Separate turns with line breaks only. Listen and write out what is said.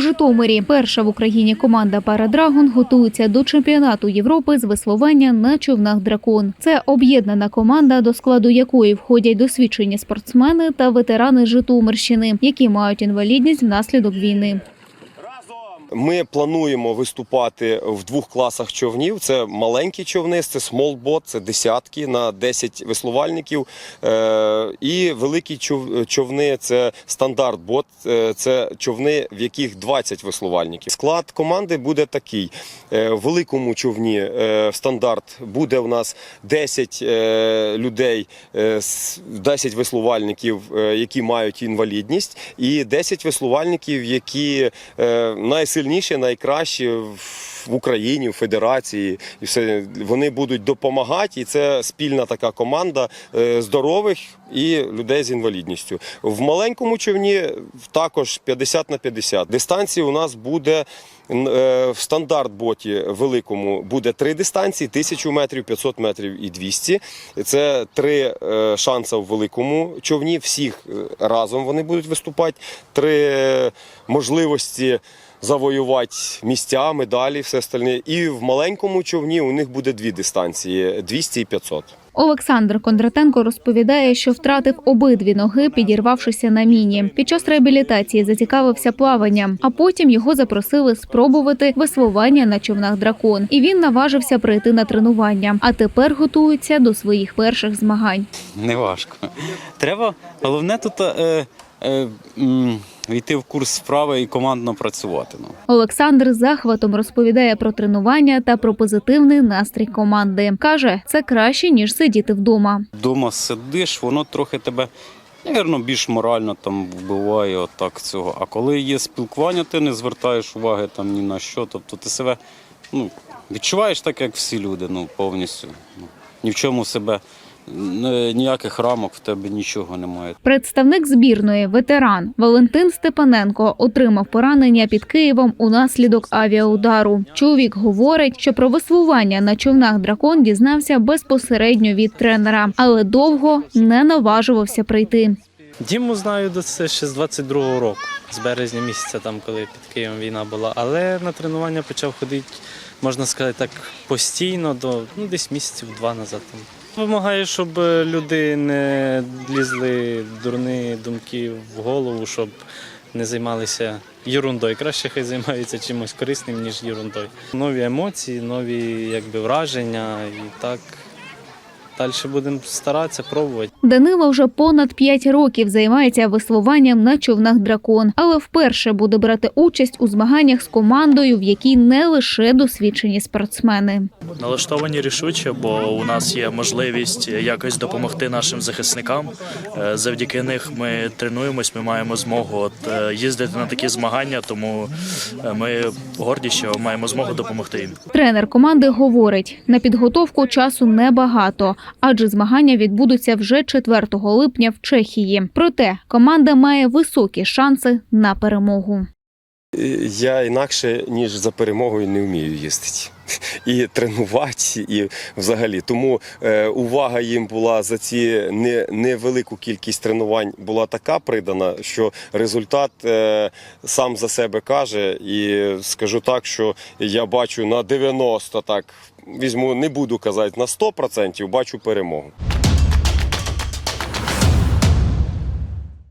Житомирі перша в Україні команда Парадрагон готується до чемпіонату Європи з веслування на човнах дракон. Це об'єднана команда, до складу якої входять досвідчені спортсмени та ветерани Житомирщини, які мають інвалідність внаслідок війни.
Ми плануємо виступати в двох класах човнів. Це маленькі човни, це смолбот, це десятки на 10 веслувальників. Е, І великі човни це стандарт-бот, е, це човни, в яких 20 веслувальників. Склад команди буде такий: Е, в великому човні стандарт буде у нас 10 е, людей, е, 10 веслувальників, які мають інвалідність, і 10 веслувальників, які е, найсильніші, найкращі в Україні, в федерації, і все вони будуть допомагати. І це спільна така команда е, здорових і людей з інвалідністю. В маленькому човні також 50 на 50. Дистанції у нас буде е, в стандарт боті великому буде три дистанції: 1000 метрів, 500 метрів і 200. Це три е, шанси в великому човні. Всіх разом вони будуть виступати. Три можливості завоювати місця, медалі, все остальне. І в маленькому човні у них буде дві дистанції 200 і 500.
Олександр Кондратенко розповідає, що втратив обидві ноги, підірвавшися на міні. Під час реабілітації зацікавився плаванням, а потім його запросили спробувати веслування на човнах дракон. І він наважився прийти на тренування. А тепер готується до своїх перших змагань.
Не важко. Треба, головне тут е, е, м, йти в курс справи і командно працювати. Ну.
Олександр з захватом розповідає про тренування та про позитивний настрій команди. каже, це краще ніж сидіти вдома.
Дома сидиш, воно трохи тебе. Навірно, більш морально там вбиває отак цього. А коли є спілкування, ти не звертаєш уваги там ні на що. Тобто ти себе ну, відчуваєш так, як всі люди, ну, повністю. Ну, ні в чому себе, ніяких рамок в тебе нічого немає.
Представник збірної ветеран Валентин Степаненко отримав поранення під Києвом унаслідок авіаудару. Чоловік говорить, що про веслування на човнах дракон дізнався безпосередньо від тренера, але довго не наважувався прийти.
Діму знаю до це ще з 22-го року, з березня місяця, там, коли під Києвом війна була. Але на тренування почав ходити, можна сказати, так постійно, до ну, десь місяців два назад. Там. Вимагаю, щоб е, люди не лізли дурні думки в голову, щоб не займалися ерундою. Краще хай займаються чимось корисним, ніж ерундою. Нові емоції, нові якби, враження і так. Далі будемо старатися, пробувати.
Данило вже понад 5 років займається веслуванням на човнах дракон, але вперше буде брати участь у змаганнях з командою, в якій не лише досвідчені спортсмени.
Налаштовані рішуче, бо у нас є можливість якось допомогти нашим захисникам. Е, Завдяки них ми тренуємось, ми маємо змогу от, е, їздити на такі змагання, тому е, ми горді, що маємо змогу допомогти їм.
Тренер команди говорить, на підготовку часу небагато, адже змагання відбудуться вже 4 липня в Чехії. Проте команда має високі шанси на перемогу.
Я інакше ніж за перемогою не вмію їздити. І тренувати, і взагалі. Тому е, увага їм була за ці не, невелику кількість тренувань була така придана, що результат е, сам за себе каже. І скажу так, що я бачу на 90 так. Візьму, не буду казати на 100%, бачу перемогу.